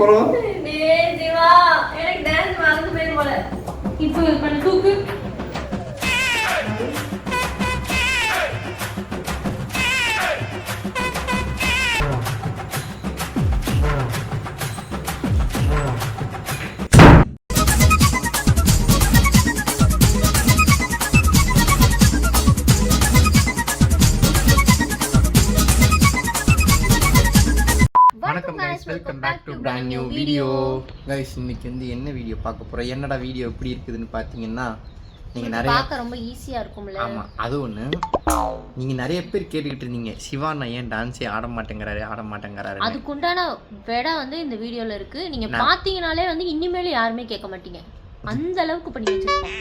போறோம். டேய் ஜீவா எனக்கு டான்ஸ் மறந்து போய் போல. இப்போ பண்ணு தூக்கு. Guys welcome back to brand new video guys இன்னைக்கு வந்து என்ன வீடியோ பார்க்க போறோம்? என்னடா வீடியோ எப்படி இருக்குதுன்னு பாத்தீங்கன்னா நீங்க நிறைய பார்க்க ரொம்ப ஈஸியா இருக்கும்ல. ஆமா அது ஒண்ணு. நீங்க நிறைய பேர் கேட்டுக்கிட்டு இருந்தீங்க சிவா நான் ஏன் டான்ஸ் ஆட மாட்டேங்கிறாரு ஆட மாட்டேங்கிறாரு அதுக்குண்டான விட வந்து இந்த வீடியோல இருக்கு. நீங்க பாத்தீங்கனாலே வந்து இனிமேல யாருமே கேட்க மாட்டீங்க. அந்த அளவுக்கு பண்ணி வச்சிருக்கோம்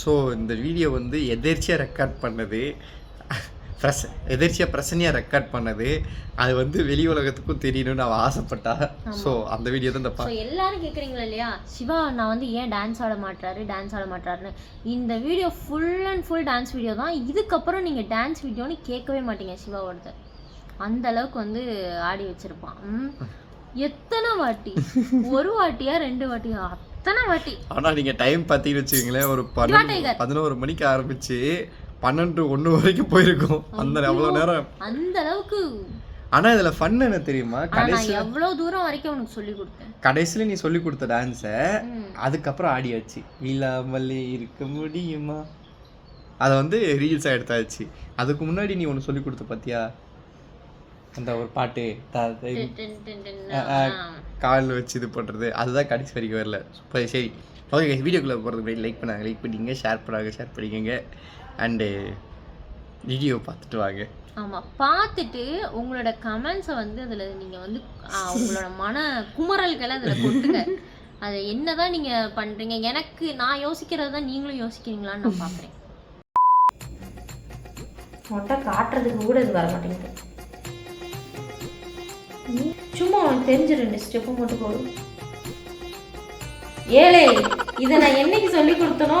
ஸோ இந்த வீடியோ வந்து எதேர்ச்சியாக ரெக்கார்ட் பண்ணது பிரச எதிர்ச்சியாக பிரசனையாக ரெக்கார்ட் பண்ணது. அது வந்து வெளி உலகத்துக்கும் தெரியணும்னு அவள் ஆசைப்பட்டா. ஸோ அந்த வீடியோ தான் தப்பா எல்லாரும் கேட்குறீங்களா இல்லையா? சிவா நான் வந்து ஏன் டான்ஸ் ஆட மாட்டாரு டான்ஸ் ஆட மாட்டாருன்னு இந்த video full and full dance video தான். இதுக்கப்புறம் நீங்கள் டான்ஸ் வீடியோன்னு கேட்கவே மாட்டீங்க சிவாவோடது. அந்த அளவுக்கு வந்து ஆடி வச்சிருப்பான். எத்தனை வாட்டி? ஒரு வாட்டியா ரெண்டு வாட்டியா? அத்தனை வாட்டி. ஆனால் நீங்க டைம் பார்த்தீங்கன்னு வச்சுக்கீங்களேன் ஒரு பதினோரு மணிக்கு ஆரம்பிச்சு பன்னெண்டு ஒன்று வரைக்கும் போயிருக்கும். அந்த அவ்வளோ நேரம். அந்த அளவுக்கு. ஆனா இதுல ஃபன் என்ன தெரியுமா? கடைசி எவ்வளவு தூரம் வரைக்கும் உனக்கு சொல்லி கொடுத்தேன். கடைசில நீ சொல்லி கொடுத்த டான்ஸ அதுக்கப்புறம் ஆடியாச்சு. இல்லாமலே இருக்க முடியுமா? அத வந்து ரீல்ஸாக எடுத்தாச்சு. அதுக்கு முன்னாடி நீ ஒன்று சொல்லி கொடுத்த பாத்தியா? அந்த ஒரு பாட்டு காலில் வச்சு இது பண்ணுறது அதுதான் கடைசி வரைக்கும் வரல. சரி ஓகே வீடியோக்குள்ளே போகிறதுக்கு லைக் பண்ணாங்க. லைக் பண்ணிங்க ஷேர் பண்ணாங்க ஷேர் பண்ணிக்கங்க. அண்டு வீடியோ பார்த்துட்டு வாங்க. ஆமாம் பார்த்துட்டு உங்களோட கமெண்ட்ஸை வந்து அதில் நீங்கள் வந்து உங்களோட மன குமரல்களை அதில் கொட்டுங்க. அதை என்னதான் நீங்கள் பண்ணுறீங்க எனக்கு நான் யோசிக்கிறது தான் நீங்களும் யோசிக்கிறீங்களான்னு நான் பார்க்குறேன். மொட்டை காட்டுறதுக்கு கூட இது வர மாட்டேங்குது. சும்மா அவனுக்கு தெரிஞ்ச ரெண்டு ஸ்டெப்பு மட்டும் போதும் ஏழை இதை நான் என்னைக்கு சொல்லி கொடுத்தனோ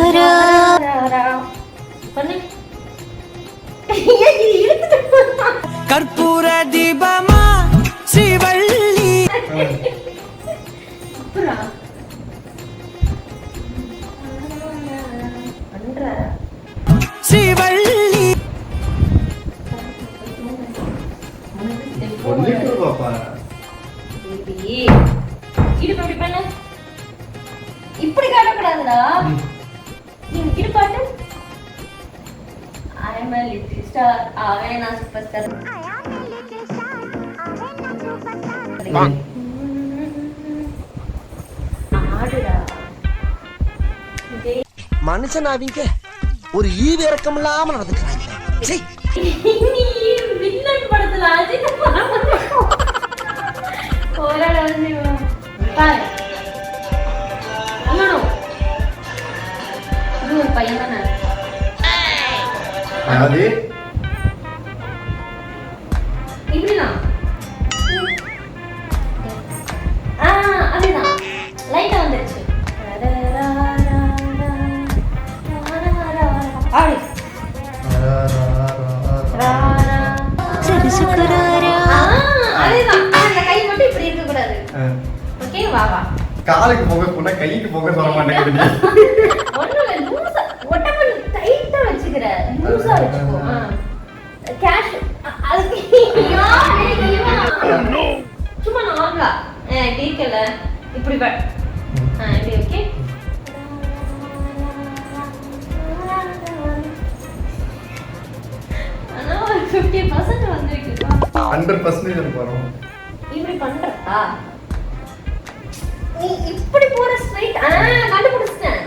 எம் a little star அவன் நான் சூப்பர் ஸ்டார் ஆடுடா. டேய், மனுஷன் அவங்க ஒரு ஈவு இறக்கம் இல்லாம நடந்துக்கிறாங்க. படத்துல அஜித் போராட வந்து பாரு. பையன் அதாவது இப்படிதான் ஆ அதுதான். லைட்டா வந்துருச்சு. ஆடி. ஆ, அதேதான். அந்த கை மட்டும் இப்படி இருக்க கூடாது ஓகே வா வா. காலுக்கு போக போனா கைக்கு போக சொல்ல மாட்டேங்குது வச்சுக்கிற லூசா வச்சுக்கோ. கேஷ் அதுக்கு? சும்மா நார்மலா இப்படி இருக்கல இப்படி ப ஆ, இப்படி ஓகே ஆனா ஒரு ஃபிஃப்டி பர்சன்ட் வந்திருக்கு. ஹண்ட்ரட் பர்சன்டேஜ் எனக்கு வரும் இப்படி பண்றதா? நீ இப்படி போற ஸ்ட்ரைட் ஆ கண்டுபிடிச்சிட்டேன்.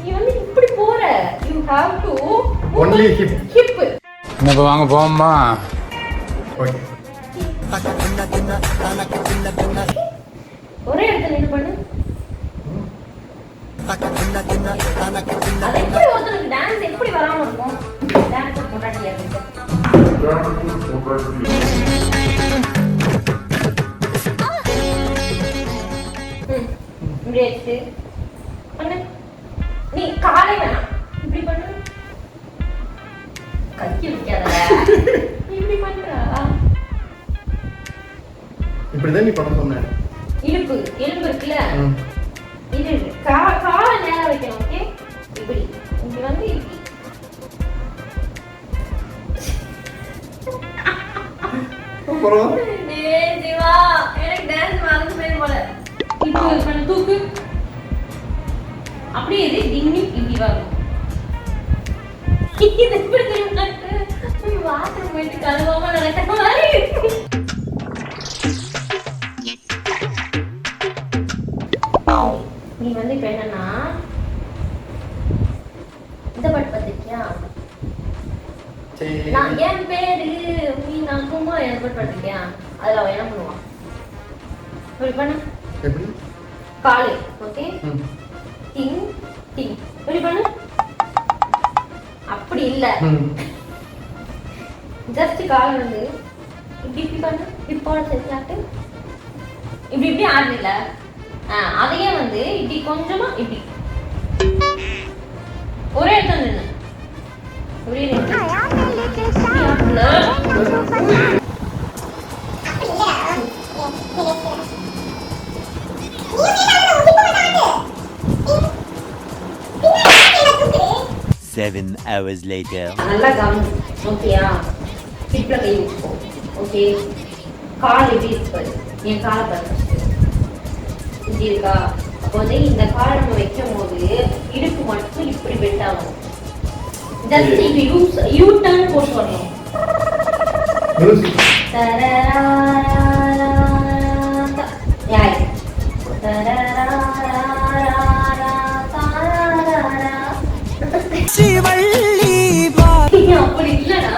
நீ வந்து இப்படி போற. You have to Only hip. Hip இப்போ வாங்க போமா ஓகே ஒரே இடத்துல நின்று பண்ணு. அது எப்படி இப்படிதான் நீ பண்ண சொன்ன இடுப்பு எலும்பு இருக்குல்ல. இது கா காலை நேரா வைக்கணும் ஓகே? இப்படி. இங்க வந்து இப்படி. அப்புறம்? டேய் சிவா எனக்கு டான்ஸ் மறந்து போய் போல. இப்போ இது பண்ணு தூக்கு. அப்படியே இது டிங்கி இப்படி வரும். இது எப்படி தெரியுமா? பாத்ரூம் போயிட்டு கழுவாம நடக்கிற மாதிரி இப்ப என்னன்னா இந்த பாட்டு பார்த்திருக்கியா நான் என் பேரு நீ நான் சும்மா என் பாட்டு பார்த்திருக்கியா அதுல அவன் என்ன பண்ணுவான் இப்படி பண்ணு. எப்படி? காலு ஓகே. டிங் டிங் இப்படி பண்ணு. அப்படி இல்ல. ஜஸ்ட் கால் வந்து இப்படி இப்படி பண்ணு. இப்போட செஞ்சாட்டு இப்படி இப்படி ஆடல அதையே வந்து இப்படி கொஞ்சமா இப்படி ஒரே இடத்துல. இப்படி ஆடல. Seven hours later. நல்லா கவனி ஓகேயா ஹிப்ல கை வச்சுக்கோ ஓகே கால் எப்படி இருக்கு பாரு என் காலை பாரு first. இப்படி இருக்கா அப்போ வந்து இந்த காலை நம்ம வைக்கும் போது இடுப்பு மட்டும் இப்படி பெண்ட் ஆகும். ஜஸ்ட் இப்படி யூ யூ டர்ன் போட்டு வரணும். அப்படி இல்லடா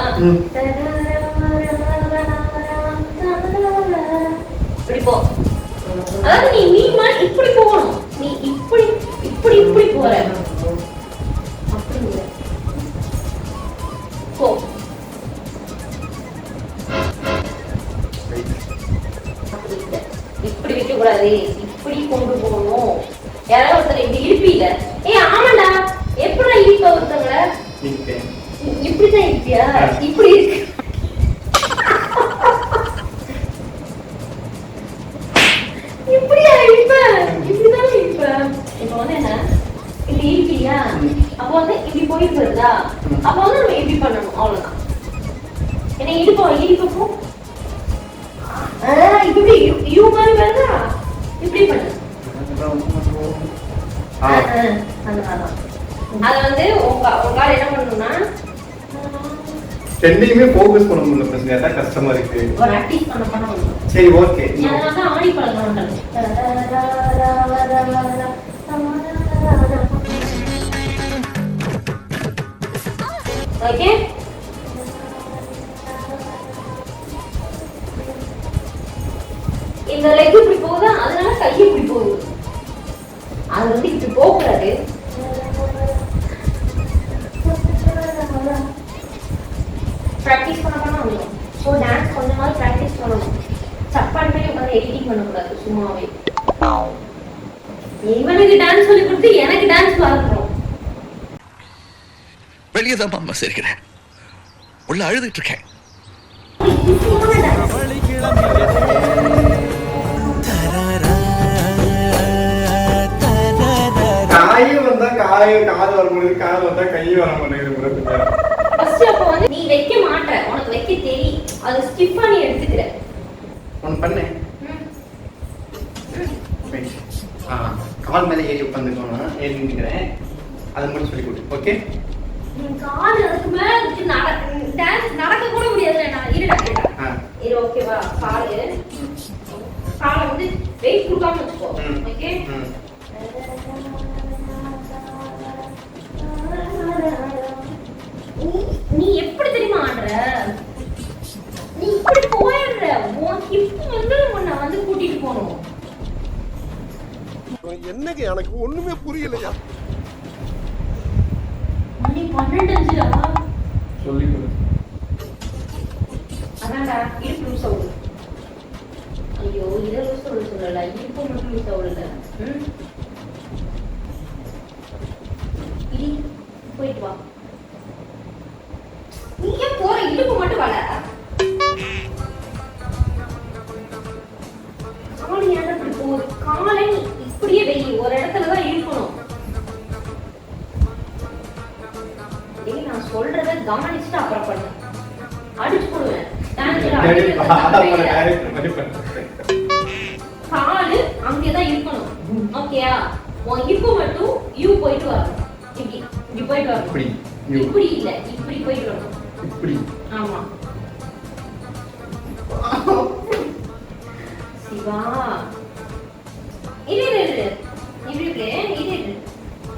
அதாவது நீ நீ மா- இப்படி போகணும். நீ இப்படி இப்படி இப்படி போற. போ. இப்படி வைக்க கூடாது இப்படி கொண்டு போகணும். யாராவது ஒருத்தர் இப்படி இருப்பீங்க ஏய் ஆமாண்டா. எப்படா இருப்ப ஒருத்தவங்கள நிப்பேன். இப்படிதான் இருப்பியா போயிட்டு வருதா அப்போ வந்து நம்ம இப்படி பண்ணணும்? அவ்வளவுதான். என்ன இடுப்பா இடுப்போ இப்படி யூ மாதிரி வருதா இப்படி பண்ணு. அத வந்து உங்க உங்க ஆள் என்ன பண்ணணும்னா ரெண்டையுமே ஃபோக்கஸ் பண்ண முடியல பிரச்சனை அதான் கஷ்டமா இருக்கு. ஒரு அட்டிஸ் பண்ண பண்ண முடியும். சரி ஓகே அதனால தான் ஆணி பழக்கம் ஓகே இந்த லெக் இப்படி போகுது? அதனால கை இப்படி போகுது. அது வந்து இப்படி போகக்கூடாது. ப்ராக்டிஸ் பண்ண பண்ண வந்துடும் ஸோ டான்ஸ் கொஞ்ச நாள் ப்ராக்டிஸ் பண்ணணும். சப்பான் பண்ணி உட்காந்து எடிட்டிங் பண்ணக்கூடாது? சும்மாவே. இவனுக்கு டான்ஸ் சொல்லி கொடுத்து எனக்கு டான்ஸ் பார்க்கணும் வெளியே தான் அம்மா சிரிக்கிறேன். உள்ள அழுதுட்டு இருக்கேன். காயே வந்தா காய காது வர முடியுது காது வந்தா கை வர மாட்டேங்குது ஃபர்ஸ்ட் அப்போ வந்து நீ வைக்க மாட்ட. உனக்கு வைக்க தெரியும். அது ஸ்டிஃபா நீ எடுத்துக்கிற. ஒன்று பண்ணேன் Wait. ஆ கால் மேலே ஏறி உட்காந்துக்கோனா ஏறி நிற்கிறேன் அதை மட்டும் சொல்லி கொடு ஓகே? கால் அதுக்கு மேல டான்ஸ் நடக்க கூட முடியாது நான் இருடா ஓகேவா காலு காலை வந்து வெயிட் கொடுக்காம வச்சுக்கோ. ஓகே. நீ- நீ எப்படி தெரியுமா ஆடுற? நீ இப்படி போயிடுற. உன் ஹிப் வந்து உன்னை வந்து கூட்டிட்டு போகணும். என்னங்க எனக்கு ஒண்ணுமே புரியலையா மணி பன்னெண்டு அஞ்சுடா சொல்லிக் கொடு அதான்டா இடுப்பு லூஸ் ஆகுது ஐயோ இதை லூஸ் ஆகுது சொல்லல இடுப்பு மட்டும் லூஸ் ஆகுதுல்ல ம். இடி போயிட்டு வா. நீ ஏன் போற? இடுப்பு மட்டும் வர காலை ஏன் இப்படி போகுது? காலை நீ இப்படியே வெயி ஒரு இடத்துல தான் இருக்கணும். டேய் நான் சொல்றத கவனிச்சுட்டு அப்புறம் பண்ணு. அடிச்சு போடுவேன். அடிக்கிறது இல்ல. காலு அங்கேதான் இருக்கணும். ஓகேயா உன் ஹிப்பு மட்டும் யூ போயிட்டு வரணும். இப்படி இப்படி போயிட்டு வரணும். இப்படி. இப்படி இல்ல இப்படி போயிட்டு வரணும். இப்படி. ஆமா. சிவா. இரு இரு இரு. இப்படி இரு. இரு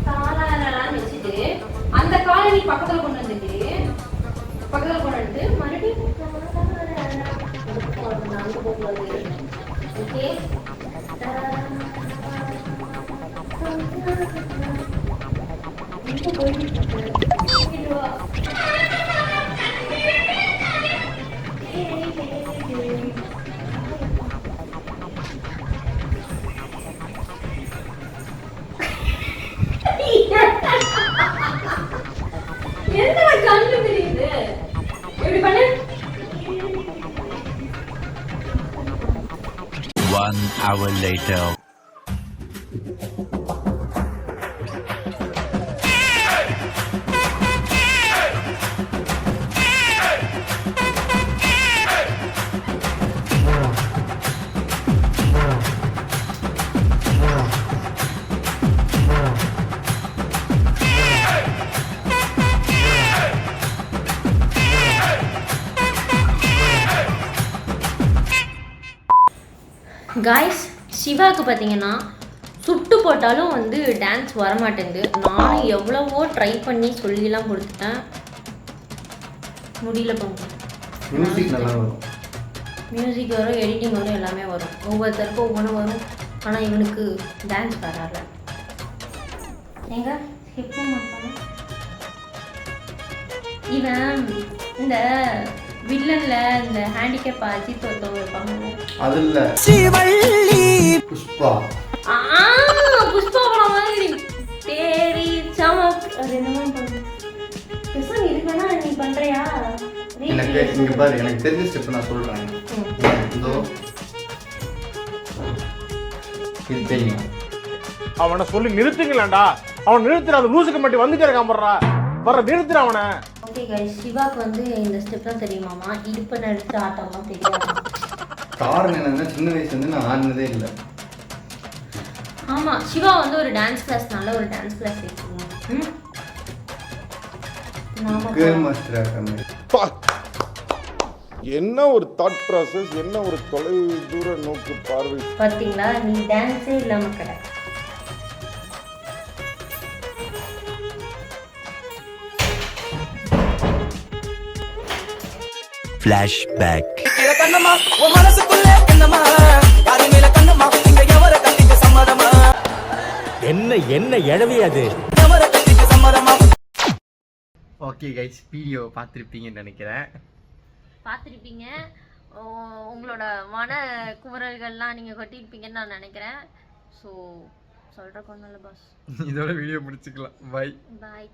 காலாலாம் வச்சுட்டு அந்த காலை நீ பக்கத்துல கொண்டு வந்துட்டு பக்கத்துல கொண்டு வந்து மறுபடியும் அங்க ஓகே என்ன கண்டு தெரியுது? எப்படி பண்ண. One hour later. காய்ஸ் சிவாக்கு பார்த்தீங்கன்னா சுட்டு போட்டாலும் வந்து டான்ஸ் வரமாட்டேங்குது. நானும் எவ்வளவோ ட்ரை பண்ணி சொல்லிலாம் கொடுத்துட்டேன். முடியல போங்க மியூசிக் நல்லா வரும். மியூசிக் வரும் எடிட்டிங் வரும் எல்லாமே வரும். ஒவ்வொருத்தருக்கும் ஒவ்வொன்றும் வரும். ஆனால் இவனுக்கு டான்ஸ் வரால எங்க இவன் இந்த வில்லன்ல இந்த ஹேண்டிகேப் அஜித் ஒருத்தவங்க இருப்பாங்க அது இல்ல. புஷ்பா. ஆ புஷ்பா படம் மாதிரி. தேரி சமக் அது என்னமோ பண்ணு பேசாம இதுக்கு வேணா நீ பண்றியா? எனக்கு இங்க பாரு எனக்கு தெரிஞ்ச ஸ்டெப் நான் சொல்றேன். இதோ. இது தெரியும். அவனை சொல்லி நிறுத்துங்களேன்டா. அவன் நிறுத்துற அந்த லூசுக்கு மட்டும் வந்துட்டே இருக்கான் போடுறா வர நிறுத்துற அவனை. ஓகே கைஸ் சிவாக்கு வந்து இந்த ஸ்டெப் தான் தெரியுமாமா இடுப்பு நடிச்சு ஆட்டம்லாம் தெரியாது. காரணம் என்னன்னா சின்ன வயசுல இருந்து நான் ஆடினதே இல்லை. ஆமா சிவா வந்து ஒரு டான்ஸ் கிளாஸ் நல்ல ஒரு டான்ஸ் கிளாஸ் மாதிரி. என்ன ஒரு தாட் ப்ராசஸ் என்ன ஒரு தொலை தூர நோக்கு பார்வை? பார்த்தீங்களா நீ டான்ஸே இல்லாம கடை சம்மதமா? என்ன என்ன எழவி அது? ஓகே கைஸ் வீடியோ பார்த்துருப்பீங்கன்னு நினைக்கிறேன். பார்த்துருப்பீங்க. உங்களோட மன குமுறல்கள்லாம் நீங்கள் கொட்டியிருப்பீங்கன்னு நான் நினைக்கிறேன். ஸோ சொல்கிற கொண்டு பாஸ் இதோட வீடியோ முடிச்சுக்கலாம். Bye bye